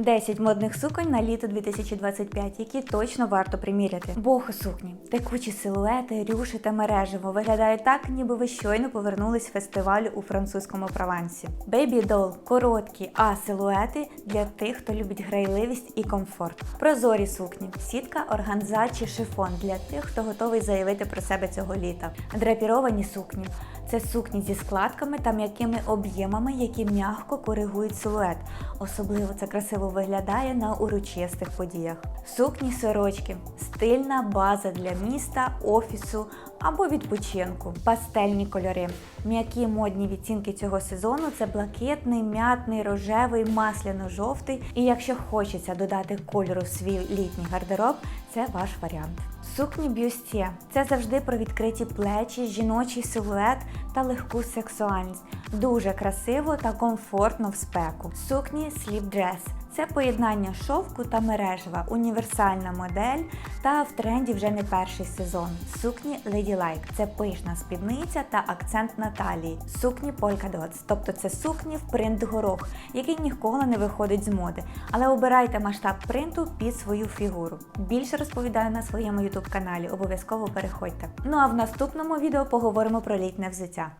10 модних суконь на літо 2025, які точно варто приміряти. Бохо сукні, текучі силуети, рюші та мережево виглядають так, ніби ви щойно повернулись з фестивалю у французькому Провансі. Baby Doll – короткі а силуети для тих, хто любить грайливість і комфорт. Прозорі сукні, сітка, органза чи шифон для тих, хто готовий заявити про себе цього літа. Драпіровані сукні. Це сукні зі складками та м'якими об'ємами, які м'яко коригують силует. Особливо це красиво виглядає на урочистих подіях. Сукні сорочки стильна база для міста, офісу або відпочинку. Пастельні кольори. М'які модні відцінки цього сезону це блакитний, м'ятний, рожевий, масляно-жовтий. І якщо хочеться додати кольору в свій літній гардероб, це ваш варіант. Сукні бюстє це завжди про відкриті плечі, жіночий силует та легку сексуальність. Дуже красиво та комфортно в спеку. Сукні сліп-дрес це поєднання шовку та мережева, універсальна модель та в тренді вже не перший сезон. Сукні Ladylike – це пишна спідниця та акцент на талії. Сукні Polka Dots, тобто це сукні в принт горох, який ніколи не виходить з моди. Але обирайте масштаб принту під свою фігуру. Більше розповідаю на своєму YouTube каналі, обов'язково переходьте. Ну а в наступному відео поговоримо про літнє взуття.